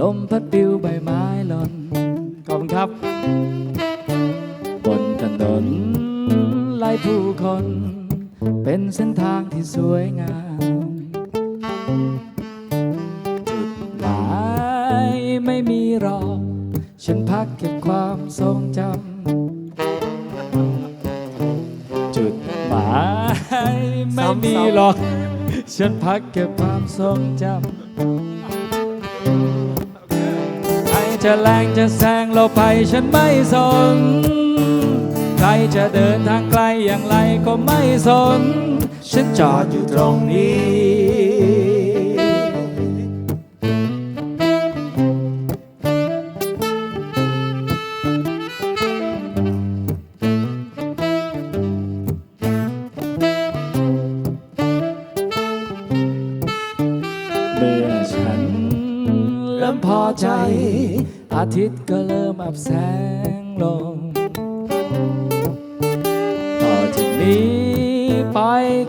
ลมพัดปลิวใบไม้หล่นขอบคุณครับ บนถนนไล่ผู้คน เป็นเส้นทางที่สวยงาม จุดหมายไม่มีหรอก ฉันพักเก็บความทรงจำ จุดหมายไม่มีหรอก ฉันพักเก็บความทรงจำ จะแรงจะแซงเราไปฉันไม่สน ใครจะเดินทางไกลอย่างไรก็ไม่สน ฉันจอดอยู่ตรงนี้ ริ่มพอใจ อาทิตย์ก็เริ่มอับแสงลง ต่อจากนี้ไป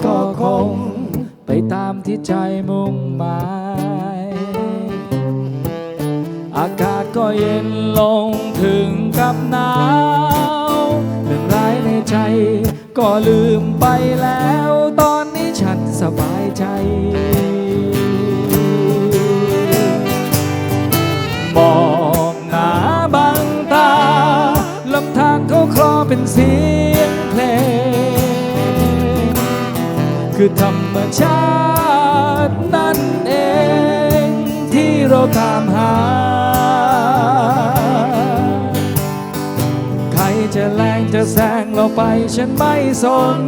ก็คง ไปตามที่ใจมุ่งหมาย อากาศก็เย็นลงถึงกับหนาวเรื่องร้ายในใจก็ลืมไปแล้ว เป็นเสียงเพลง คือธรรมชาตินั่นเองที่เราตามหา ใครจะแรงจะแซงเราไปฉันไม่สน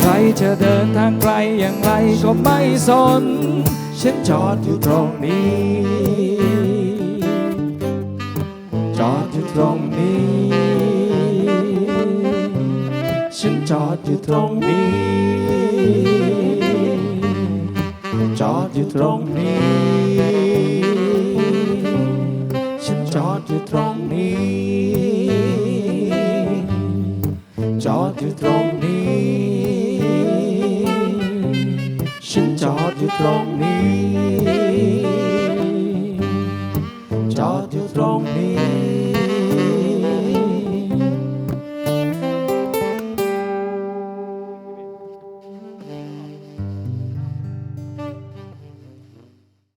ใครจะเดินทางไกลอย่างไรก็ไม่สน ฉันจอดอยู่ตรงนี้ จอดอยู่ตรงนี้ ฉันจอดอยู่ตรงนี้ จอดอยู่ตรงนี้ ฉันจอดอยู่ตรงนี้ จอดอยู่ตรงนี้ ฉันจอดอยู่ตรงนี้ จอดอยู่ตรงนี้